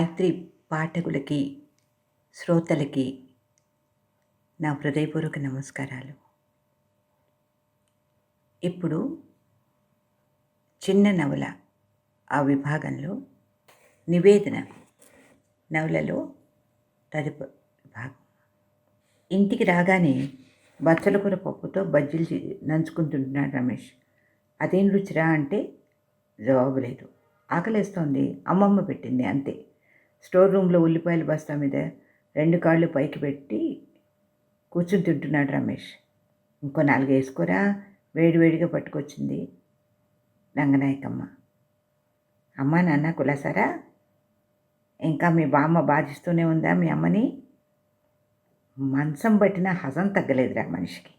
మైత్రి పాఠకులకి శ్రోతలకి నా హృదయపూర్వక నమస్కారాలు. ఇప్పుడు చిన్న నవల ఆ విభాగంలో నివేదన నవలలో తదుపరి విభాగం. ఇంటికి రాగానే బచ్చల కూర పప్పుతో బజ్జీలు చే- నంచుకుంటుంటున్నాడు రమేష్. అదేం రుచిరా? అంటే జవాబు లేదు. ఆకలేస్తోంది. అమ్మమ్మ పెట్టింది అంతే. స్టోర్ రూమ్లో ఉల్లిపాయల బస్తా మీద రెండు కాళ్ళు పైకి పెట్టి కూర్చుని తింటున్నాడు రమేష్. ఇంకో నాలుగు వేసుకోరా? వేడివేడిగా పట్టుకొచ్చింది రంగనాయకమ్మ. అమ్మ నాన్న కులాసారా? ఇంకా మీ బామ్మ బాధిస్తూనే ఉందా మీ అమ్మని? మంచం పట్టిన హజం తగ్గలేదురా మనిషికి.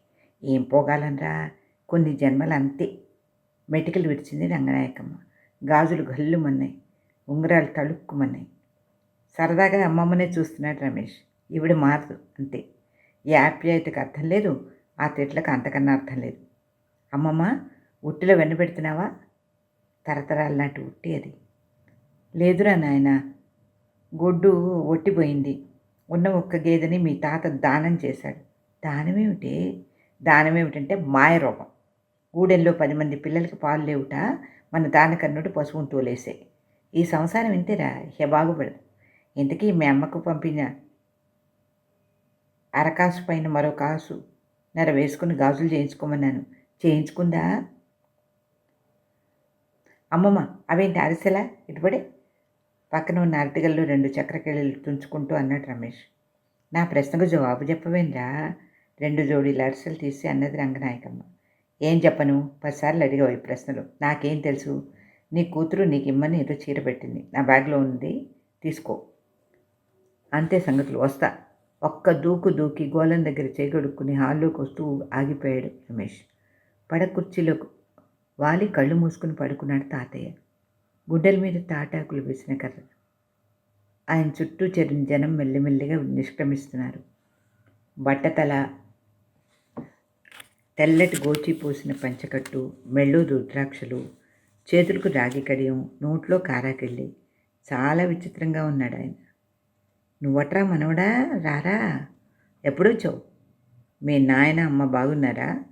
ఏం పోగాలనరా? కొన్ని జన్మలు అంతే. మెటికలు విడిచింది రంగనాయకమ్మ. గాజులు గల్లుమన్నాయి. ఉంగరాలు తళుక్కుమన్నాయి. సరదాగా అమ్మమ్మనే చూస్తున్నాడు రమేష్. ఈవిడ మారదు అంతే. ఈ ఆప్యాయతకు అర్థం లేదు ఆ తిట్లకు అంతకన్నా అర్థం లేదు. అమ్మమ్మ ఉట్టిలో వెన్నబెడుతున్నావా తరతరాల నాటి ఉట్టి అది. లేదురా నాయన గొడ్డు ఒట్టిపోయింది. ఉన్న ఒక్క గేదెని మీ తాత దానం చేశాడు. దానమేమిటి? దానమేమిటంటే మాయ రూపం గూడెల్లో పది మంది పిల్లలకి పాలు లేవుట మన దానకన్నుడు పశువును తోలేసే. ఈ సంసారం ఇంతేరా? హెబాగుపడదు బాగుపడదు. ఇంతకీ మీ అమ్మకు పంపిన అరకాసు పైన మరో కాసు? నెర వేసుకుని గాజులు చేయించుకోమన్నాను. చేయించుకుందా? అమ్మమ్మ అవేంటి అరిసెలా? ఇటుపడే పక్కన ఉన్న అరటిగల్లో రెండు చక్రకేళలు తుంచుకుంటూ అన్నాడు రమేష్. నా ప్రశ్నకు జవాబు చెప్పవేంరా రెండు జోడీల అరిసెలు తీసి అన్నది రంగనాయకమ్మ. ఏం చెప్పను? పదిసార్లు అడిగావు ఈ ప్రశ్నలు. నాకేం తెలుసు? నీ కూతురు నీకు ఇమ్మని ఏదో చీర పెట్టింది. నా బ్యాగ్లో ఉంది. తీసుకో. అంతే సంగతులు. వస్తా. ఒక్క దూకు దూకి గోళం దగ్గర చేగొడుక్కుని హాల్లోకి వస్తూ ఆగిపోయాడు రమేష్. పడ కుర్చీలో వాలి కళ్ళు మూసుకుని పడుకున్నాడు తాతయ్య. గుడ్డల మీద తాటాకులు వేసిన కర్ర. ఆయన చుట్టూ చెరిన జనం మెల్లిమెల్లిగా నిష్క్రమిస్తున్నారు. బట్టతల తెల్లటి గోచి పూసిన పంచకట్టు మెళ్ళు రుద్రాక్షలు చేతులకు రాగి కడియం నోట్లో కారాకెళ్ళి చాలా విచిత్రంగా ఉన్నాడు ఆయన నువ్వట్రా మనవడా? రారా? ఎప్పుడొచ్చావు? మీ నాయన అమ్మ బాగున్నారా?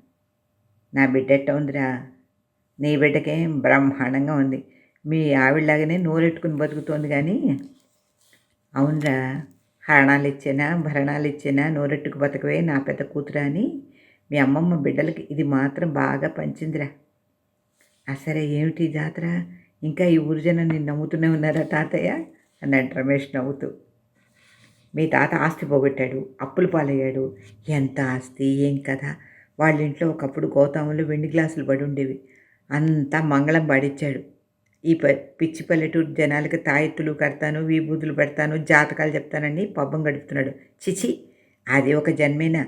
నా బిడ్డ ఎట్ట ఉందిరా? నీ బిడ్డకేం బ్రహ్మాండంగా ఉంది. మీ ఆవిడలాగానే నోరెట్టుకుని బతుకుతోంది కానీ అవునరా. హరణాలు ఇచ్చేనా భరణాలు ఇచ్చేనా నోరెట్టుకు బతకవే నా పెద్ద కూతురా అని మీ అమ్మమ్మ బిడ్డలకి ఇది మాత్రం బాగా పంచిందిరా. అసలే ఏమిటి జాతర? ఇంకా ఈ ఊరు జనం నమ్ముతూనే ఉన్నారా తాతయ్య? అన్నాడు రమేష్ నవ్వుతూ. మీ తాత ఆస్తి పోగొట్టాడు అప్పులు పాలయ్యాడు. ఎంత ఆస్తి ఏం కదా వాళ్ళ ఇంట్లో ఒకప్పుడు గోతాములు వెండి గ్లాసులు పడి ఉండేవి. అంతా మంగళం పాడిచ్చాడు. ఈ ప పిచ్చి పల్లెటూరు జనాలకి తాయెత్తులు కడతాను విభూతులు పెడతాను జాతకాలు చెప్తానని పబ్బం గడుపుతున్నాడు. చిచి అది ఒక జన్మేనా?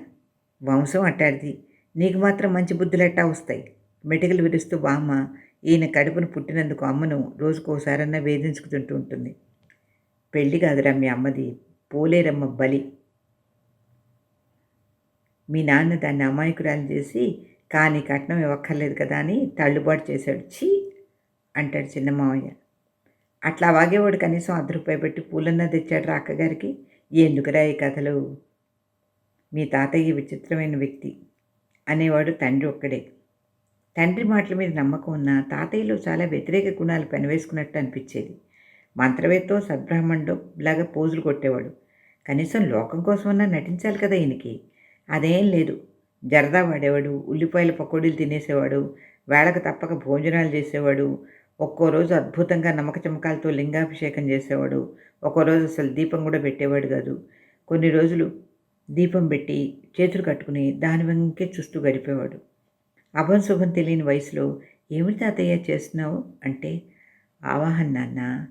వంశం అట్టాడిది. నీకు మాత్రం మంచి బుద్ధులెట్టా వస్తాయి. మెటికలు విరుస్తూ బామ్మ ఈయన కడుపును పుట్టినందుకు అమ్మను రోజుకోసారన్నా వేధించుకుతుంటూ ఉంటుంది. పెళ్ళి కాదురా మీ అమ్మది. పోలేరమ్మ బలి. మీ నాన్న దాన్ని అమాయకురాలు చేసి కానీ కట్నం ఇవ్వక్కర్లేదు కదా అని తళ్ళుబాటు చేశాడు. ఛీ అంటాడు చిన్న మావయ్య. అట్లా వాగేవాడు కనీసం అర్ధ రూపాయి పెట్టి పూలన్నా తెచ్చాడు రా అక్కగారికి. ఎందుకురా ఈ కథలు? మీ తాతయ్య విచిత్రమైన వ్యక్తి అనేవాడు తండ్రి ఒక్కడే. తండ్రి మాటల మీద నమ్మకం ఉన్న తాతయ్యలో చాలా వ్యతిరేక గుణాలు పెనవేసుకున్నట్టు అనిపించేది. మంత్రవేత్తో సద్బ్రాహ్మణుడు లాగా పోజులు కొట్టేవాడు. కనీసం లోకం కోసమన్నా నటించాలి కదా ఈయనకి. అదేం లేదు. జరదా వాడేవాడు ఉల్లిపాయల పకోడీలు తినేసేవాడు వేళకు తప్పక భోజనాలు చేసేవాడు ఒక్కో రోజు అద్భుతంగా నమ్మక చమకాలతో లింగాభిషేకం చేసేవాడు ఒక్కో రోజు అసలు దీపం కూడా పెట్టేవాడు కాదు. కొన్ని రోజులు దీపం పెట్టి చేతులు కట్టుకుని దాని వెంకే చూస్తూ గడిపేవాడు. అభం శుభం తెలియని వయసులో ఏమిటి తాతయ్య చేస్తున్నావు? అంటే ఆవాహన్ నాన్న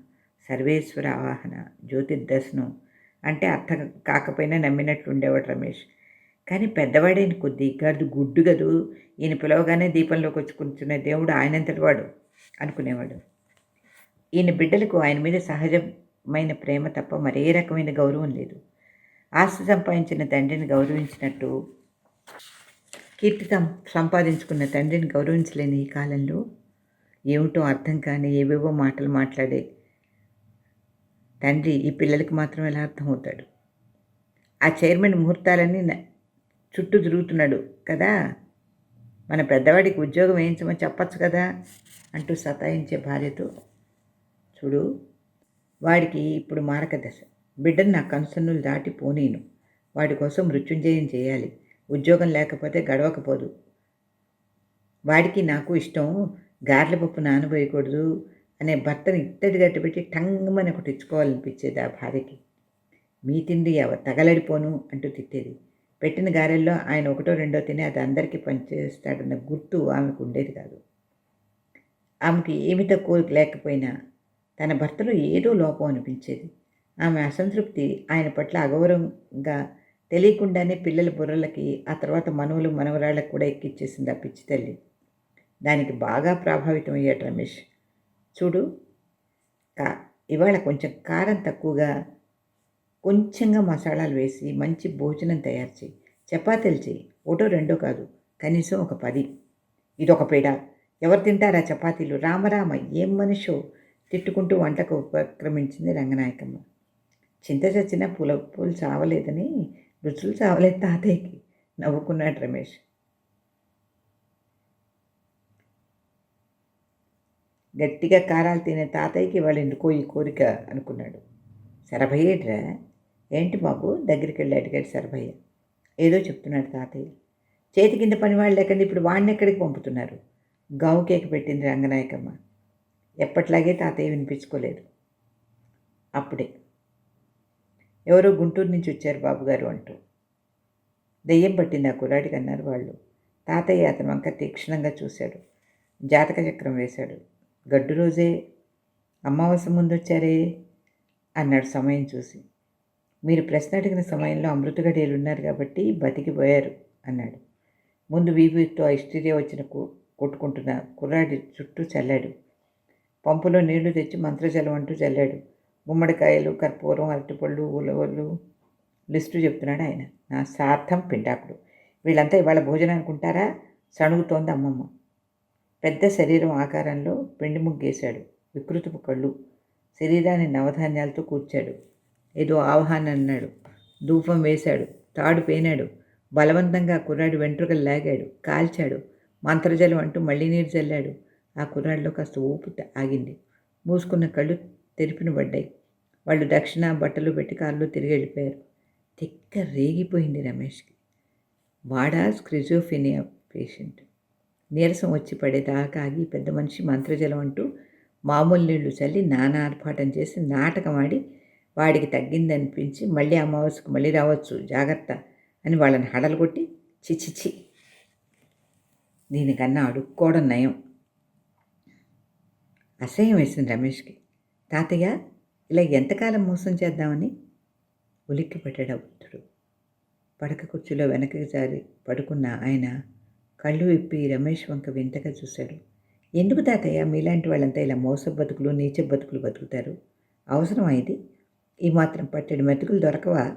సర్వేశ్వర ఆవాహన జ్యోతిర్దర్శనం అంటే అర్థం కాకపోయినా నమ్మినట్లు ఉండేవాడు రమేష్. కానీ పెద్దవాడైన కొద్దీ గదు గుడ్డు గదు ఈయన పిలవగానే దీపంలోకి వచ్చి కూర్చునే దేవుడు ఆయనంతటి వాడు అనుకునేవాడు. ఈయన బిడ్డలకు ఆయన మీద సహజమైన ప్రేమ తప్ప మరే రకమైన గౌరవం లేదు. ఆస్తి సంపాదించిన తండ్రిని గౌరవించినట్టు కీర్తి సంపాదించుకున్న తండ్రిని గౌరవించలేని ఈ కాలంలో ఏమిటో అర్థం కానీ ఏవేవో మాటలు మాట్లాడే తండ్రి ఈ పిల్లలకి మాత్రం ఎలా అర్థమవుతాడు? ఆ చైర్మన్ ముహూర్తాలన్నీ చుట్టూ తిరుగుతున్నాడు కదా? మన పెద్దవాడికి ఉద్యోగం వేయించమని చెప్పచ్చు కదా? అంటూ సతాయించే భార్యతో చూడు వాడికి ఇప్పుడు మారక దశ. బిడ్డను నా కనుసన్నులు దాటి పోనీను. వాడి కోసం మృత్యుంజయం చేయాలి. ఉద్యోగం లేకపోతే గడవకపోదు. వాడికి నాకు ఇష్టం గార్ల పప్పు నానబోయకూడదు. అనే భర్తను ఇత్తడి గట్టిపెట్టి టంగమని ఒకటి ఇచ్చుకోవాలనిపించేది ఆ భార్యకి. మీ తిండి ఎవ తగలడిపోను అంటూ తిట్టేది. పెట్టిన గారెల్లో ఆయన ఒకటో రెండో తిని అది అందరికీ పనిచేస్తాడన్న గుర్తు ఆమెకు ఉండేది కాదు. ఆమెకి ఏమి తక్కువ లేకపోయినా తన భర్తలో ఏదో లోపం అనిపించేది. ఆమె అసంతృప్తి ఆయన పట్ల అగౌరవంగా తెలియకుండానే పిల్లల బుర్రలకి ఆ తర్వాత మనవులు మనవరాళ్ళకు కూడా ఎక్కిచ్చేసింది ఆ పిచ్చి తల్లి. దానికి బాగా ప్రభావితం అయ్యాడు రమేష్. చూడు. కా ఇవాళ కొంచెం కారం తక్కువగా కొంచెంగా మసాలాలు వేసి మంచి భోజనం తయారు చేయి. చపాతీలు చేయి. ఒకటో రెండో కాదు. కనీసం ఒక పది. ఇదొక పీడ. ఎవరు తింటారా చపాతీలు? రామరామ ఏం మనిషో తిట్టుకుంటూ వంటకు ఉపక్రమించింది రంగనాయకమ్మ. చింత చచ్చిన పుల పూలు చావలేదని రుచులు చావలేదు తాతయ్యకి. నవ్వుకున్నాడు రమేష్. గట్టిగా కారాలు తినే తాతయ్యకి వాళ్ళు ఎందుకో ఈ కోరిక అనుకున్నాడు. శరభయ్యేట్రా ఏంటి బాబు దగ్గరికి వెళ్ళి అడిగాడు శరభయ్య ఏదో చెప్తున్నాడు తాతయ్య. చేతి కింద పని వాళ్ళు లేకుండా ఇప్పుడు వాడిని ఎక్కడికి పంపుతున్నారు? గావు కేక్ పెట్టింది రంగనాయకమ్మ. ఎప్పట్లాగే తాతయ్య వినిపించుకోలేదు. అప్పుడే. ఎవరో గుంటూరు నుంచి వచ్చారు బాబుగారు అంటూ. దెయ్యం పట్టింది ఆ కుర్రాడికి అన్నారు వాళ్ళు. తాతయ్య అతను వంక తీక్షణంగా చూశాడు. జాతక చక్రం వేశాడు. గడ్డు రోజే అమావాస్య ముందు వచ్చారే అన్నాడు సమయం చూసి. మీరు ప్రశ్న అడిగిన సమయంలో అమృతగడియలు ఉన్నారు కాబట్టి బతికిపోయారు అన్నాడు. ముందు వీపుతో ఐశ్వర్య వచ్చిన కు కొట్టుకుంటున్న కుర్రాడి చుట్టూ చల్లాడు. పంపులో నీళ్ళు తెచ్చి మంత్రజలం అంటూ చల్లాడు. గుమ్మడికాయలు కర్పూరం అరటిపళ్ళు ఉలవలు లిస్టు చెప్తున్నాడు ఆయన. నా సార్థం పిండాకుడు. వీళ్ళంతా ఇవాళ భోజనం అనుకుంటారా సణుగుతోంది అమ్మమ్మ. పెద్ద శరీరం ఆకారంలో పిండి ముగ్గేశాడు. వికృతపు కళ్ళు. శరీరాన్ని నవధాన్యాలతో కూర్చాడు. ఏదో ఆవాహన అన్నాడు. ధూపం వేశాడు. తాడు పేనాడు. బలవంతంగా కుర్రాడు వెంట్రుకలు లాగాడు. కాల్చాడు. మంత్రజలం అంటూ మళ్ళీ నీరు చల్లాడు ఆ కుర్రాడిలో కాస్త ఊపు ఆగింది. మూసుకున్న కళ్ళు తెరిపిన పడ్డాయి. వాళ్ళు దక్షిణ బట్టలు పెట్టి కారులో తిరిగి వెళ్ళిపోయారు. తిక్క రేగిపోయింది రమేష్కి. వాడా స్క్రిజోఫినియా పేషెంట్. నీరసం వచ్చి పడేదాకా ఆగి పెద్ద మనిషి మంత్రజలం అంటూ మామూలు నీళ్ళు చల్లి నానా ఆర్భాటం చేసి నాటకం ఆడి వాడికి తగ్గిందనిపించి మళ్ళీ అమావాస్యకు మళ్ళీ రావచ్చు జాగ్రత్త అని వాళ్ళని హడలు కొట్టి చిచిచి దీనికన్నా అడుక్కోవడం నయం. అసహ్యం వేసింది రమేష్కి. తాతయ్య ఇలా ఎంతకాలం మోసం చేద్దామని? ఉలిక్కి పట్టాడు వృద్ధుడు పడక కుర్చీలో వెనక్కి జారి పడుకున్న ఆయన కళ్ళు విప్పి రమేష్ వంక వింతగా చూశాడు. ఎందుకు తాతయ్య? మీలాంటి వాళ్ళంతా ఇలా మోస బతుకులు నీచ బతుకులు బతుకుతారు? అవసరం ఇది? ఈ మాత్రం పట్టెడు మెతుకులు దొరకవా?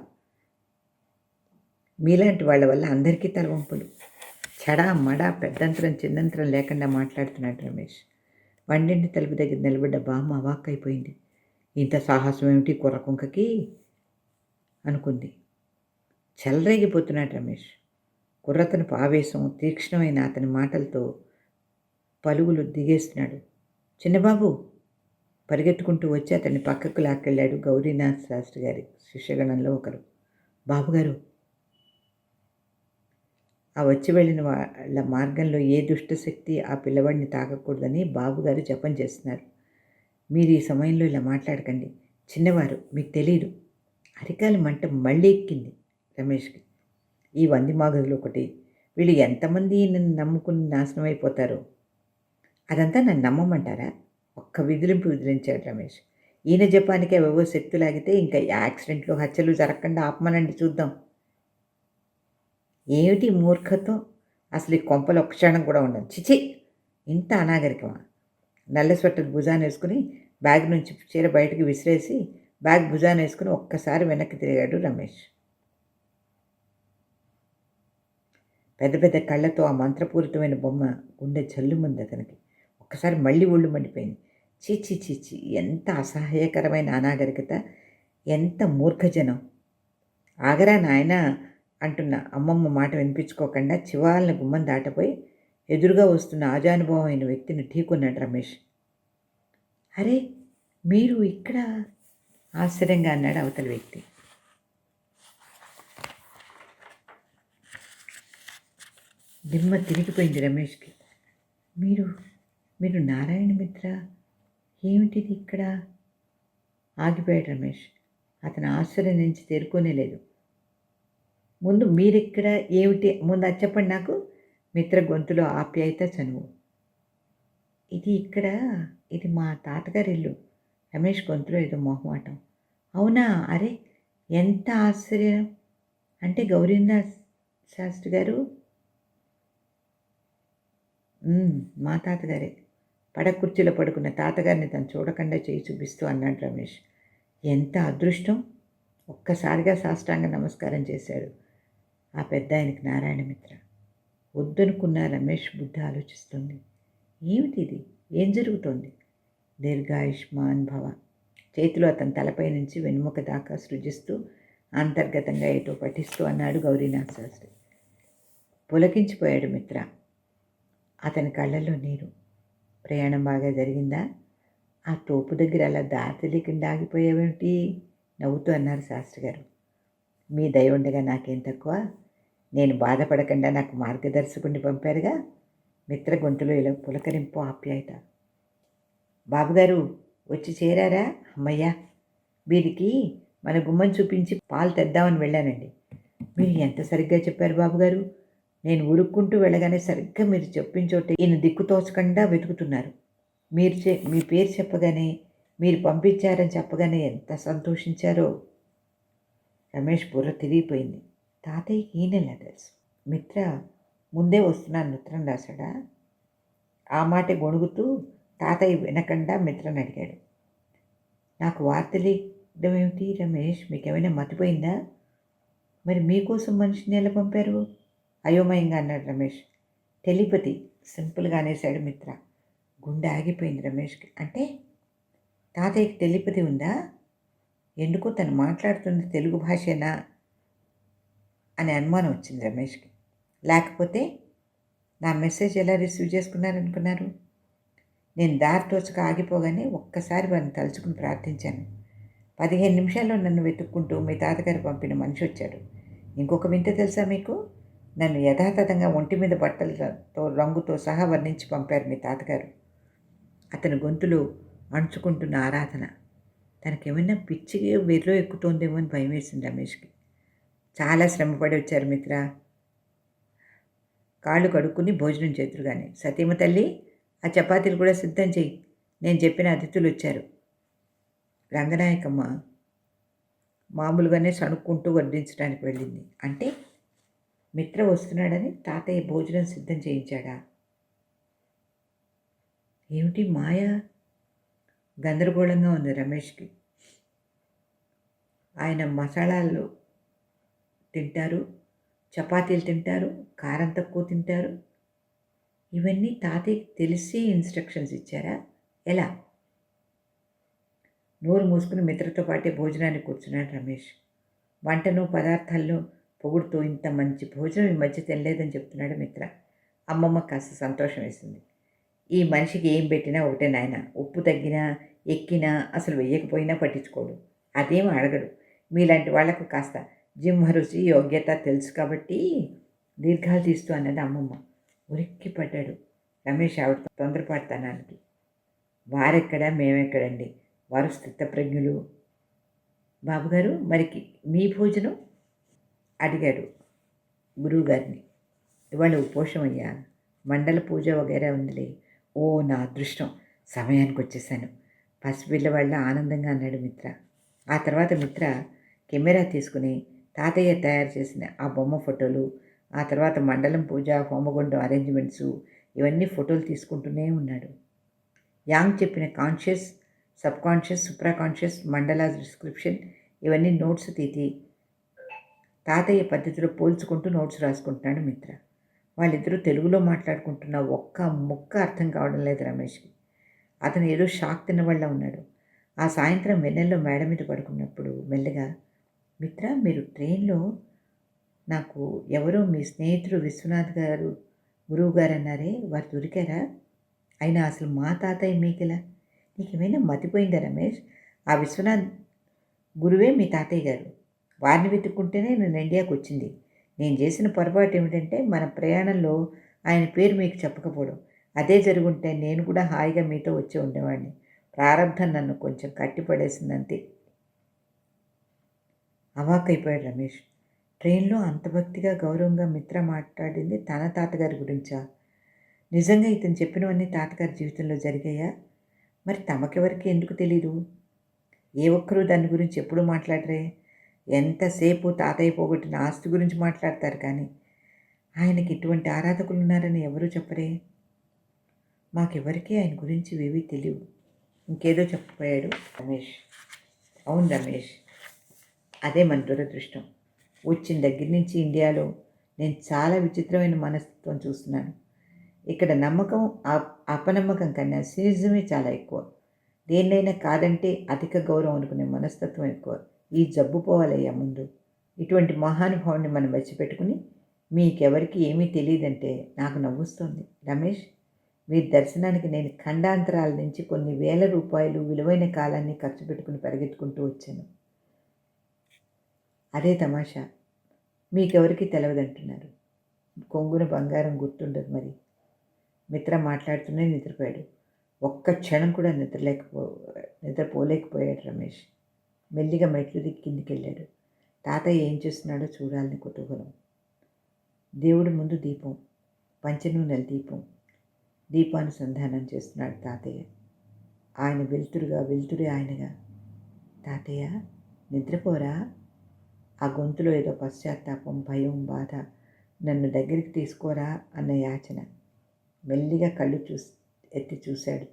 మీలాంటి వాళ్ళ వల్ల అందరికీ తలవంపులు చెడా మడా పెద్దంతరం చిన్నంతరం లేకుండా మాట్లాడుతున్నాడు రమేష్. వండింటి తలుపు దగ్గర నిలబడ్డ బామ్మ అవాక్కైపోయింది. ఇంత సాహసం ఏమిటి కుర్రకుంకకి అనుకుంది. చెలరేగిపోతున్నాడు రమేష్. కుర్రతనపు ఆవేశం తీక్ష్ణమైన అతని మాటలతో పలుగులు దిగేస్తున్నాడు. చిన్నబాబు! పరిగెట్టుకుంటూ వచ్చి అతన్ని పక్కకు లాక్కెళ్ళాడు గౌరీనాథ్ శాస్త్రి గారి శిష్యగణంలో ఒకరు. బాబుగారు! ఆ వచ్చి వెళ్ళిన వాళ్ళ మార్గంలో ఏ దుష్టశక్తి ఆ పిల్లవాడిని తాకకూడదని బాబుగారు జపం చేస్తున్నారు. మీరు ఈ సమయంలో ఇలా మాట్లాడకండి. చిన్నవారు మీకు తెలియదు అరికాలి మంట మళ్ళీ ఎక్కింది రమేష్కి. ఈ వంది మాగదులు ఒకటి. వీళ్ళు ఎంతమంది నన్ను నమ్ముకుని నాశనం అయిపోతారు? అదంతా నన్ను నమ్మమంటారా? ఒక్క విదిలింపు విదిలించాడు రమేష్. ఈయన జపానికి అవేవో శక్తి లాగితే ఇంకా యాక్సిడెంట్లు హత్యలు జరగకుండా ఆపమనండి చూద్దాం. ఏమిటి మూర్ఖత్వం? అసలు ఈ కొంపలు ఒక క్షణం కూడా ఉండదు చిచి ఇంత అనాగరికమా? నల్ల స్వెటర్ భుజాన్ని వేసుకుని బ్యాగ్ నుంచి చీర బయటకు విసిరేసి బ్యాగ్ భుజాన్ని వేసుకుని ఒక్కసారి వెనక్కి తిరిగాడు రమేష్. పెద్ద పెద్ద కళ్ళతో ఆ మంత్రపూరితమైన బొమ్మ గుండె జల్లుమంది అతనికి. ఒక్కసారి మళ్ళీ ఒళ్ళు మండిపోయింది. చీచి చీచి ఎంత అసహ్యకరమైన అనాగరికత ఎంత మూర్ఖజనం. ఆగరా నాయన అంటున్న అమ్మమ్మ మాట వినిపించుకోకుండా చివాలన గుమ్మం దాటపోయి ఎదురుగా వస్తున్న ఆజానుభవం అయిన వ్యక్తిని ఢీకొన్నాడు రమేష్. అరే మీరు ఇక్కడ? ఆశ్చర్యంగా అన్నాడు అవతల వ్యక్తి. దిమ్మ తిరిగిపోయింది రమేష్కి. మీరు మీరు నారాయణ మిత్ర? ఏమిటిది ఇక్కడ? ఆగిపోయాడు రమేష్. అతను ఆశ్చర్యం నుంచి తేరుకోనేలేదు ముందు మీరిక్కడ? ఏమిటి? ముందు అది చెప్పండి నాకు. మిత్ర గొంతులో ఆప్యాయత చనువు. ఇది ఇక్కడ? ఇది మా తాతగారి ఇల్లు. రమేష్ గొంతులో ఏదో మొహమాటం. అవునా? అరే ఎంత ఆశ్చర్యం. అంటే గౌరీందాస్ శాస్త్రి గారు? మా తాతగారే. పడ కుర్చీలో పడుకున్న తాతగారిని తను చూడకుండా చేయి చూపిస్తూ అన్నాడు రమేష్. ఎంత అదృష్టం! ఒక్కసారిగా సాష్టాంగ నమస్కారం చేశాడు ఆ పెద్ద ఆయనకి నారాయణ మిత్ర వద్దనుకున్న రమేష్ బుద్ధి ఆలోచిస్తుంది. ఏమిటి ఇది? ఏం జరుగుతోంది? దీర్ఘాయుష్మాన్ భవ. చేతిలో అతని తలపై నుంచి వెనుముక దాకా సృజిస్తూ అంతర్గతంగా ఏటో పఠిస్తూ అన్నాడు గౌరీనాథ్ శాస్త్రి. పులకించిపోయాడు మిత్ర. అతని కళ్ళల్లో నీరు. ప్రయాణం బాగా జరిగిందా? ఆ తోపు దగ్గర అలా దారి తెలియకుండా ఆగిపోయావేమిటి? నవ్వుతూ అన్నారు శాస్త్రి గారు. మీ దయ ఉండగా నాకేం తక్కువ? నేను బాధపడకుండా నాకు మార్గదర్శకుడిని పంపారుగా? మిత్ర గొంతులో ఇలా పులకరింపు ఆప్యాయత. బాబుగారు వచ్చి చేరారా? అమ్మయ్యా వీరికి మన గుమ్మం చూపించి పాలు తెద్దామని వెళ్ళానండి. మీరు ఎంత సరిగ్గా చెప్పారు బాబుగారు? నేను ఉరుక్కుంటూ వెళ్ళగానే సరిగ్గా మీరు చెప్పిన చోట ఈయన దిక్కు తోచకుండా వెతుకుతున్నారు. మీరు చే మీ పేరు చెప్పగానే మీరు పంపించారని చెప్పగానే ఎంత సంతోషించారో. రమేష్ బుర్ర తిరిగిపోయింది. తాతయ్యకి ఈయనలా తెలుసు మిత్ర ముందే వస్తున్నాను మిత్రం రాశాడా? ఆ మాట గొణుగుతూ తాతయ్య వినకుండా మిత్రని అడిగాడు. నాకు వార్త తెలియడం ఏమిటి రమేష్? మీకేమైనా మతిపోయిందా? మరి మీకోసం మనిషిని ఎలా పంపారు? అయోమయంగా అన్నాడు రమేష్. టెలిపతి సింపుల్గా అనేసాడు మిత్ర. గుండె ఆగిపోయింది రమేష్కి. అంటే? తాతయ్యకి టెలిపతి ఉందా? ఎందుకో తను మాట్లాడుతున్న తెలుగు భాషేనా? అనే అనుమానం వచ్చింది రమేష్కి. లేకపోతే నా మెసేజ్ ఎలా రిసీవ్ చేసుకున్నారనుకున్నారు? నేను దారి తోచక ఆగిపోగానే ఒక్కసారి వారిని తలుచుకుని ప్రార్థించాను. పదిహేను నిమిషాల్లో నన్ను వెతుక్కుంటూ మీ తాతగారు పంపిన మనిషి వచ్చాడు. ఇంకొక వింత తెలుసా మీకు? నన్ను యథాతథంగా ఒంటి మీద బట్టలతో రంగుతో సహా వర్ణించి పంపారు మీ తాతగారు. అతని గొంతులో అణుచుకుంటున్న ఆరాధన. తనకేమైనా పిచ్చి వెర్రో ఎక్కుతోందేమో అని భయం వేసింది రమేష్కి. చాలా శ్రమపడి వచ్చారు మిత్ర. కాళ్ళు కడుక్కుని భోజనం చేతురుగానే సతీమ తల్లి ఆ చపాతీలు కూడా సిద్ధం చేయి నేను చెప్పిన అతిథులు వచ్చారు. రంగనాయకమ్మ మామూలుగానే సణుక్కుంటూ వడ్డించడానికి వెళ్ళింది. అంటే మిత్ర వస్తున్నాడని తాతయ్య భోజనం సిద్ధం చేయించాడా? ఏమిటి మాయ? గందరగోళంగా ఉంది రమేష్కి. ఆయన మసాలాలు తింటారు చపాతీలు తింటారు కారం తక్కువ తింటారు. ఇవన్నీ తాతయ్యకి తెలిసి ఇన్స్ట్రక్షన్స్ ఇచ్చారా? ఎలా? నోరు మూసుకుని మిత్రతో పాటే భోజనానికి కూర్చున్నాడు రమేష్. వంటను పదార్థాల్లో పొగుడుతూ ఇంత మంచి భోజనం ఈ మధ్య తినలేదని చెప్తున్నాడు మిత్ర. అమ్మమ్మ కాస్త సంతోషం వేసింది. ఈ మనిషికి ఏం పెట్టినా ఒకటే నాయన. ఉప్పు తగ్గినా ఎక్కినా అసలు వెయ్యకపోయినా పట్టించుకోడు. అదేం అడగడు. మీలాంటి వాళ్ళకు కాస్త జిమ్ రుచి యోగ్యత తెలుసు కాబట్టి దీర్ఘాలు తీస్తూ అన్నది అమ్మమ్మ. ఉరిక్కి పడ్డాడు రమేష్ ఆవిడ తొందరపడతానానికి. వారెక్కడ మేమెక్కడండి? వారు స్థితప్రజ్ఞులు. బాబుగారు మరికి మీ భోజనం? అడిగాడు గురువుగారిని. ఇవాళ ఉపోషం అయ్యా మండల పూజ వగైరా ఉందిలే. ఓ నా అదృష్టం. సమయానికి వచ్చేసాను పసిపిల్ల వాళ్ళ ఆనందంగా అన్నాడు మిత్ర. ఆ తర్వాత మిత్ర కెమెరా తీసుకుని తాతయ్య తయారు చేసిన ఆ బొమ్మ ఫోటోలు ఆ తర్వాత మండలం పూజ హోమగుండం అరేంజ్మెంట్స్ ఇవన్నీ ఫోటోలు తీసుకుంటూనే ఉన్నాడు. యాంగ్ చెప్పిన conscious subconscious supra conscious మండల డిస్క్రిప్షన్ ఇవన్నీ నోట్స్ తీతి తాతయ్య పద్ధతిలో పోల్చుకుంటూ నోట్స్ రాసుకుంటున్నాడు మిత్ర. వాళ్ళిద్దరూ తెలుగులో మాట్లాడుకుంటున్న ఒక్క ముక్క అర్థం కావడం లేదు రమేష్కి అతను ఏదో షాక్ తిన్నవాళ్ళ ఉన్నాడు. ఆ సాయంత్రం వెన్నెల్లో మేడ మీద పడుకున్నప్పుడు మెల్లగా మిత్ర మీరు ట్రైన్లో నాకు ఎవరో మీ స్నేహితుడు విశ్వనాథ్ గారు గురువు గారు అన్నారే వారు దొరికారా? అయినా అసలు మా తాతయ్య మీకెలా? నీకేమైనా మతిపోయిందా రమేష్? ఆ విశ్వనాథ్ గురువే మీ తాతయ్య గారు. వారిని వెతుక్కుంటేనే నేను ఇండియాకి వచ్చింది. నేను చేసిన పొరపాటు ఏమిటంటే మన ప్రయాణంలో ఆయన పేరు మీకు చెప్పకపోవడం. అదే జరుగుంటే నేను కూడా హాయిగా మీతో వచ్చి ఉండేవాడిని. ప్రారంభం నన్ను కొంచెం కట్టిపడేసిందంతే. అవాకైపోయాడు రమేష్. ట్రైన్లో అంత భక్తిగా గౌరవంగా మిత్ర మాట్లాడింది తన తాతగారి గురించా? నిజంగా ఇతను చెప్పినవన్నీ తాతగారి జీవితంలో జరిగాయా? మరి తమకెవరికి ఎందుకు తెలీదు? ఏ ఒక్కరూ దాని గురించి ఎప్పుడు మాట్లాడరే. ఎంతసేపు తాతయ్య పోగొట్టిన ఆస్తి గురించి మాట్లాడతారు కానీ ఆయనకి ఇటువంటి ఆరాధకులు ఉన్నారని ఎవరూ చెప్పరే. మాకెవరికీ ఆయన గురించి ఏవీ తెలియవు. ఇంకేదో చెప్పబోయాడు రమేష్. అవును రమేష్. అదే మన దురదృష్టం. వచ్చిన దగ్గర నుంచి ఇండియాలో నేను చాలా విచిత్రమైన మనస్తత్వం చూస్తున్నాను. ఇక్కడ నమ్మకం అపనమ్మకం కన్నా సినిజమే చాలా ఎక్కువ. దేన్నైనా కాదంటే అధిక గౌరవం అనుకునే మనస్తత్వం ఎక్కువ. ఈ జబ్బు పోవాలయ్యా ముందు. ఇటువంటి మహానుభావుని మనం వచ్చిపెట్టుకుని మీకెవరికి ఏమీ తెలియదంటే నాకు నవ్వుస్తుంది. రమేష్ మీ దర్శనానికి నేను ఖండాంతరాల నుంచి కొన్ని వేల రూపాయలు విలువైన కాలాన్ని ఖర్చు పెట్టుకుని పరిగెత్తుకుంటూ వచ్చాను. అదే తమాషా. మీకెవరికి తెలవదంటున్నారు. కొంగున బంగారం గుర్తుండదు మరి. మిత్ర మాట్లాడుతూనే నిద్రపోయాడు. ఒక్క క్షణం కూడా నిద్రలేకపో నిద్రపోలేకపోయాడు రమేష్. మెల్లిగా మెట్లు దిక్కి కిందికి వెళ్ళాడు తాతయ్య ఏం చేస్తున్నాడో చూడాలని కుతూహలం. దేవుడి ముందు దీపం పంచనూనెల దీపం దీపానుసంధానం చేస్తున్నాడు తాతయ్య. ఆయన వెలుతురుగా వెలుతురే ఆయనగా తాతయ్య నిద్రపోరా? ఆ గొంతులో ఏదో పశ్చాత్తాపం భయం బాధ నన్ను దగ్గరికి తీసుకోరా? అన్న యాచన. మెల్లిగా కళ్ళు చూసి ఎత్తి చూశాడు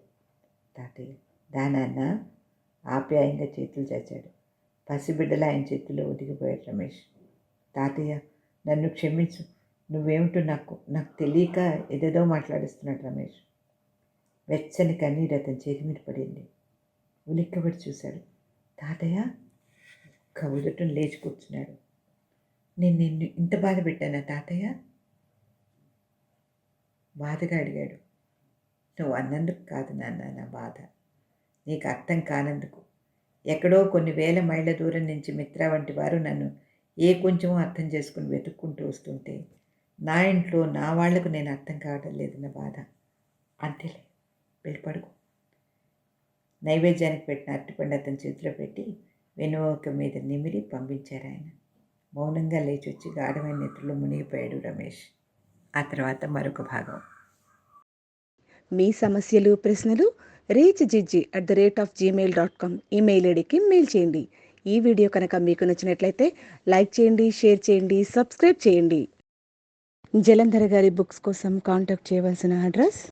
తాతయ్య. దానాన్న ఆప్యాయంగా చేతులు చాచాడు. పసిబిడ్డలు ఆయన చేతుల్లో ఒదిగిపోయాడు రమేష్. తాతయ్య నన్ను క్షమించు. నువ్వేమిటో నాకు నాకు తెలియక ఏదేదో మాట్లాడిస్తున్నాడు రమేష్. వెచ్చని కన్నీరు అతని చేతి మీద పడింది. ఉలిక్కబడి చూశాడు. తాతయ్య కవులటం లేచి కూర్చున్నాడు. నేను నిన్ను ఇంత బాధ పెట్టానా తాతయ్య? బాధగా అడిగాడు. నువ్వు అన్నందుకు కాదు నాన్న నా బాధ. నీకు అర్థం కానందుకు. ఎక్కడో కొన్ని వేల మైళ్ళ దూరం నుంచి మిత్ర వంటి వారు నన్ను ఏ కొంచెమో అర్థం చేసుకుని వెతుక్కుంటూ వస్తుంటే నా ఇంట్లో నా వాళ్ళకు నేను అర్థం కావడం లేదన్న బాధ. అంతేలే వెళ్ళిపడుకో నైవేద్యానికి పెట్టిన అరటిపండు అతని చేతిలో పెట్టి వెనుక మీద నిమిరి పంపించారు ఆయన. మౌనంగా లేచి వచ్చి గాఢమైన నిద్రలో మునిగిపోయాడు రమేష్. ఆ తర్వాత మరొక భాగం. మీ సమస్యలు ప్రశ్నలు reach జిజ్జి at the rate of Gmail dot com email ఐడికి మెయిల్ చేయండి. ఈ వీడియో కనుక మీకు నచ్చినట్లయితే లైక్ చేయండి షేర్ చేయండి సబ్స్క్రైబ్ చేయండి. జలంధర్ గారి బుక్స్ కోసం కాంటాక్ట్ చేయవలసిన అడ్రస్?